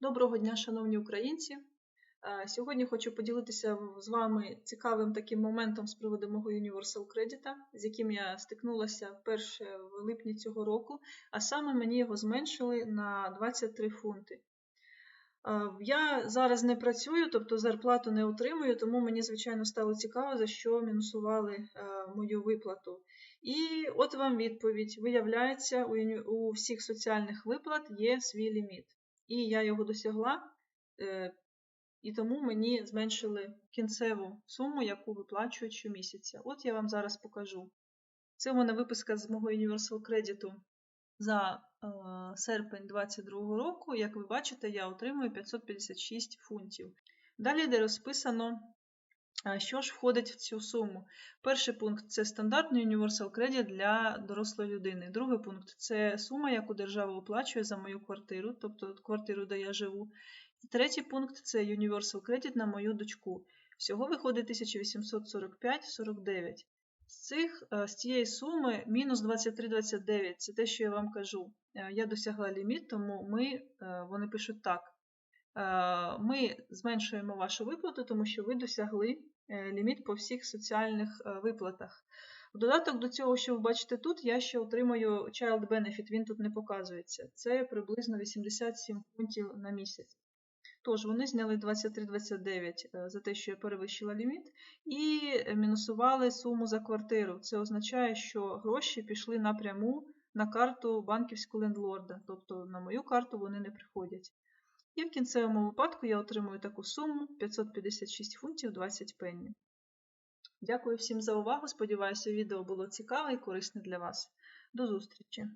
Доброго дня, шановні українці! Е, Сьогодні хочу поділитися з вами цікавим таким моментом з приводу мого Universal Credit, з яким я стикнулася вперше в липні цього року, а саме мені його зменшили на 23 фунти. Е, Я зараз не працюю, тобто зарплату не отримую, тому мені, звичайно, стало цікаво, за що мінусували е, мою виплату. І от вам відповідь. Виявляється, у всіх соціальних виплат є свій ліміт. І я його досягла, е, і тому мені зменшили кінцеву суму, яку виплачують щомісяця. От я вам зараз покажу. Це в мене виписка з мого Universal Credit за е, серпень 2022 року. Як ви бачите, я отримую 556 фунтів. Далі де розписано, що ж входить в цю суму. Перший пункт це стандартний Universal Credit для дорослої людини. Другий пункт це сума, яку держава оплачує за мою квартиру, тобто квартиру, де я живу. І третій пункт це Universal Credit на мою дочку. Всього виходить 1845,49. З, е, з цієї суми мінус 23,29 це те, що я вам кажу. Е, Я досягла ліміт, тому ми, е, вони пишуть так. Е, Ми зменшуємо вашу виплату, тому що ви досягли е, ліміт по всіх соціальних е, виплатах. В додаток до цього, що ви бачите тут, я ще отримую Child Benefit, він тут не показується. Це приблизно 87 фунтів на місяць. Тож, вони зняли 23,29 е, за те, що я перевищила ліміт, і мінусували суму за квартиру. Це означає, що гроші пішли напряму на карту банківську лендлорда, тобто на мою карту вони не приходять. І в кінцевому випадку я отримую таку суму 556 фунтів 20 пенні. Дякую всім за увагу. Сподіваюся, відео було цікаве і корисне для вас. До зустрічі!